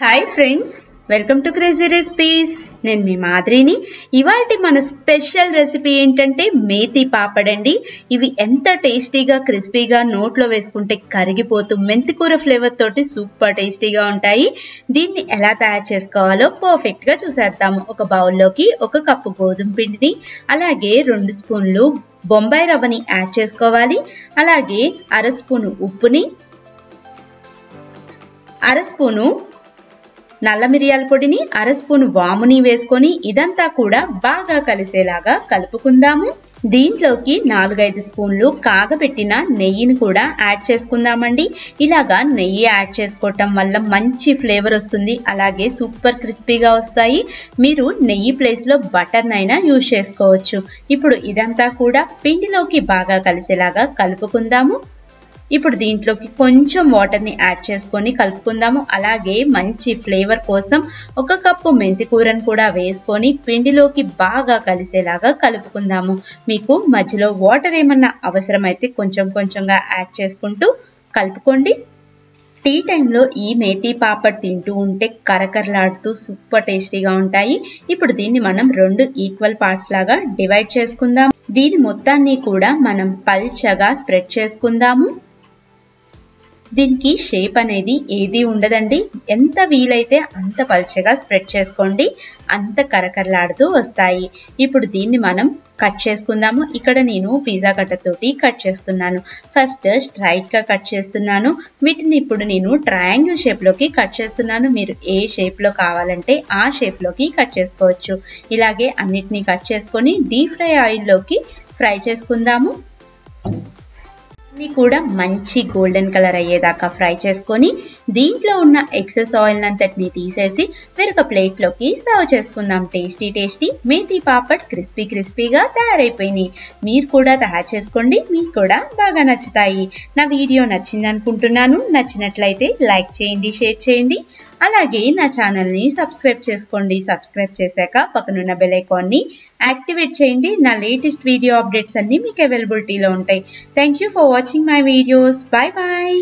Hi friends welcome to crazy recipes నేను మీ మాదిరిని. ఇవాటి మన స్పెషల్ రెసిపీ ఏంటంటే మేతి పాపడండి. ఇవి ఎంత టేస్టీగా క్రిస్పీగా నోట్లో వేసుకుంటే కరిగిపోతూ మెంతికూర ఫ్లేవర్ తోటి సూపర్ టేస్టీగా ఉంటాయి. దీన్ని ఎలా తయారు చేసుకోవాలో పర్ఫెక్ట్గా చూసేద్దాము. ఒక బౌల్లోకి ఒక కప్పు గోధుమ పిండిని అలాగే రెండు స్పూన్లు బొంబాయి రవ్వని యాడ్ చేసుకోవాలి. అలాగే అర స్పూను ఉప్పుని అర స్పూను నల్ల మిరియాల పొడిని అర స్పూన్ వాముని వేసుకొని ఇదంతా కూడా బాగా కలిసేలాగా కలుపుకుందాము. దీంట్లోకి నాలుగైదు స్పూన్లు కాగబెట్టిన నెయ్యిని కూడా యాడ్ చేసుకుందామండి. ఇలాగా నెయ్యి యాడ్ చేసుకోవటం వల్ల మంచి ఫ్లేవర్ వస్తుంది. అలాగే సూపర్ క్రిస్పీగా వస్తాయి. మీరు నెయ్యి ప్లేస్లో బటర్నైనా యూజ్ చేసుకోవచ్చు. ఇప్పుడు ఇదంతా కూడా పిండిలోకి బాగా కలిసేలాగా కలుపుకుందాము. ఇప్పుడు దీంట్లోకి కొంచెం వాటర్ని యాడ్ చేసుకొని కలుపుకుందాము. అలాగే మంచి ఫ్లేవర్ కోసం ఒక కప్పు మెంతి కూరను కూడా వేసుకొని పిండిలోకి బాగా కలిసేలాగా కలుపుకుందాము. మీకు మధ్యలో వాటర్ ఏమన్నా అవసరమైతే కొంచెం కొంచెంగా యాడ్ చేసుకుంటూ కలుపుకోండి. టీ టైంలో ఈ మేతి పాపడ్ తింటూ ఉంటే కరకరలాడుతూ సూపర్ టేస్టీగా ఉంటాయి. ఇప్పుడు దీన్ని మనం రెండు ఈక్వల్ పార్ట్స్ లాగా డివైడ్ చేసుకుందాం దీని మొత్తాన్ని కూడా మనం పల్చగా స్ప్రెడ్ చేసుకుందాము. దీనికి షేప్ అనేది ఏది ఉండదండి. ఎంత వీలైతే అంత పల్చగా స్ప్రెడ్ చేసుకోండి. అంత కరకరలాడుతూ వస్తాయి. ఇప్పుడు దీన్ని మనం కట్ చేసుకుందాము. ఇక్కడ నేను పిజ్జా కట్టతోటి కట్ చేస్తున్నాను. ఫస్ట్ స్ట్రైట్గా కట్ చేస్తున్నాను. వీటిని ఇప్పుడు నేను ట్రయాంగిల్ షేప్లోకి కట్ చేస్తున్నాను. మీరు ఏ షేప్లో కావాలంటే ఆ షేప్లోకి కట్ చేసుకోవచ్చు. ఇలాగే అన్నిటినీ కట్ చేసుకొని డీప్ ఫ్రై ఆయిల్లోకి ఫ్రై చేసుకుందాము. అన్ని కూడా మంచి గోల్డెన్ కలర్ అయ్యేదాకా ఫ్రై చేసుకొని దీంట్లో ఉన్న ఎక్సెస్ ఆయిల్ అంతటిని తీసేసి వేరొక ప్లేట్లోకి సర్వ్ చేసుకుందాం. Tasty tasty methi papad crispy క్రిస్పీగా తయారైపోయినాయి. మీరు కూడా తయారు చేసుకోండి. మీకు కూడా బాగా నచ్చుతాయి. నా వీడియో నచ్చింది అనుకుంటున్నాను నచ్చినట్లయితే లైక్ చేయండి షేర్ చేయండి. అలాగే నా ఛానల్ని సబ్స్క్రైబ్ చేసుకోండి. సబ్స్క్రైబ్ చేశాక పక్కనున్న బెల్ ఐకాన్ని యాక్టివేట్ చేయండి. నా లేటెస్ట్ వీడియో అప్డేట్స్ అన్నీ మీకు అవైలబిలిటీలో ఉంటాయి. Thank you for watching my videos bye bye